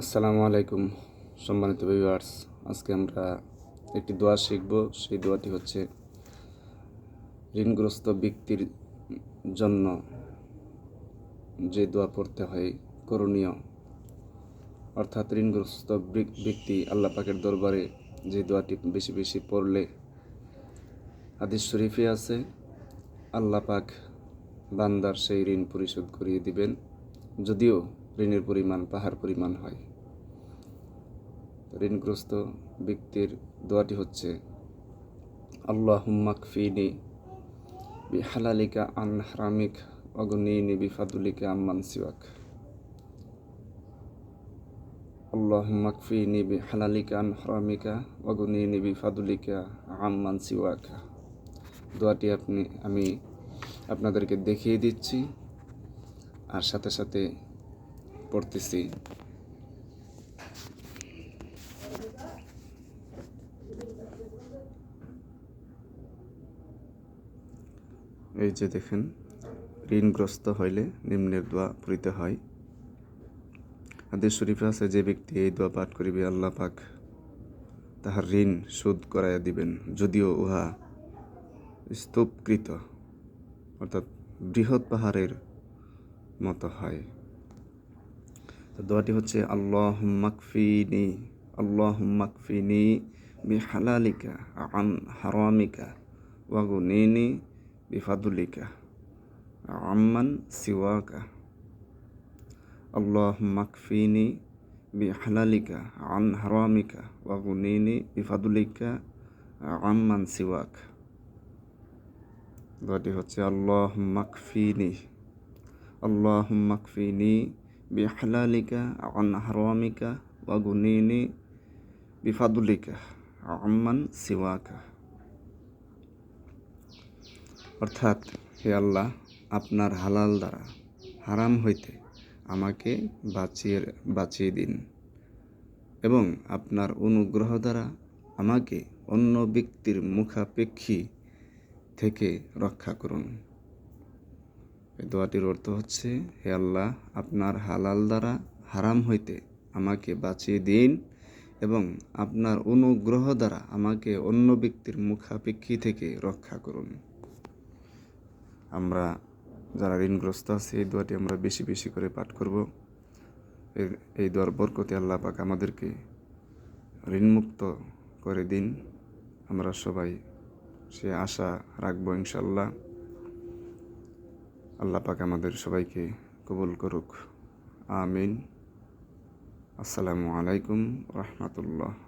আসসালামু আলাইকুম, সম্মানিত ভিউয়ার্স আজকে আমরা একটি দোয়া শিখব। সেই দোয়াটি হচ্ছে, ঋণগ্রস্ত ব্যক্তির জন্য যে দোয়া পড়তে হয় করণীয়, অর্থাৎ ঋণগ্রস্ত ব্যক্তি আল্লাহ পাকের দরবারে যে দোয়াটি বেশি বেশি পড়লে, হাদিস শরীফে আছে, আল্লাহ পাক বান্দার সেই ঋণ পরিশোধ করিয়ে দিবেন। যদিও ঋণের পরিমাণ, পাহাড় পরিমাণ হয়। ঋণগ্রস্ত ব্যক্তির দোয়াটি হচ্ছে আল্লাহ হুম্মাকফিনি বি হালালিকা আন হারামিক, অগনিনি বিফাদুলিকা আম্মান সিওয়াক। আল্লাহ হুম্মাকফিনি বি হালালিকা আন হারামিকা, অগনিনি বিফাদুলিকা আম্মান সিওয়াক। দোয়াটি আপনি, আমি আপনাদেরকে দেখিয়ে দিচ্ছি। আর সাথে সাথে পড়তেছি এই যে দেখেন, ঋণগ্রস্ত হইলে নিম্নের দোয়া পড়িতে হয়। হাদিস শরীফে আছে, যে ব্যক্তি এই দোয়া পাঠ করিবে, আল্লাহ পাক তাহার ঋণ শোধ করাইয়া দিবেন। যদিও উহা স্তূপকৃত, অর্থাৎ বৃহৎ পাহাড়ের মতো হয়। তো দোয়াটি হচ্ছে আল্লাহ মাকফিনি আল্লাহ মাকফিনি বিহালালিকা, আন হারামিকা ওয়াগুনিনি বিফাদুলিকা, আম্মান সিওয়াকা আল্লাহ মাকফিনি বিহালালিকা, আন হারামিকা ওয়াগুনিনি বিফাদুলিকা, আম্মান সিওয়াক। দোয়াটি হচ্ছে আল্লাহ মাকফিনি আল্লাহ মাকফিনি বিহালালিকা আন হারামিকা ওয়াগুনিনি বিফাদুলিকা আম্মান সিওয়াকা অর্থাৎ হে আল্লাহ, আপনার হালাল দ্বারা হারাম হইতে আমাকে বাঁচিয়ে বাঁচিয়ে দিন এবং আপনার অনুগ্রহ দ্বারা আমাকে অন্য ব্যক্তির মুখাপেক্ষী থেকে রক্ষা করুন। এই দোয়াটির অর্থ হচ্ছে, হে আল্লাহ, আপনার হালাল দ্বারা হারাম হইতে আমাকে বাঁচিয়ে দিন এবং আপনার অনুগ্রহ দ্বারা আমাকে অন্য ব্যক্তির মুখাপেক্ষী থেকে রক্ষা করুন। আমরা যারা ঋণগ্রস্ত আছে, এই দোয়াটি আমরা বেশি বেশি করে পাঠ করব। এই দোয়ার বরকতে আল্লাহ পাক আমাদেরকে ঋণমুক্ত করে দিন। আমরা সবাই সে আশা রাখব ইনশাল্লাহ আল্লাহ পাক আমাদের সবাইকে কবুল করুক। আমিন। আসসালামু আলাইকুম রহমতুল্লাহ।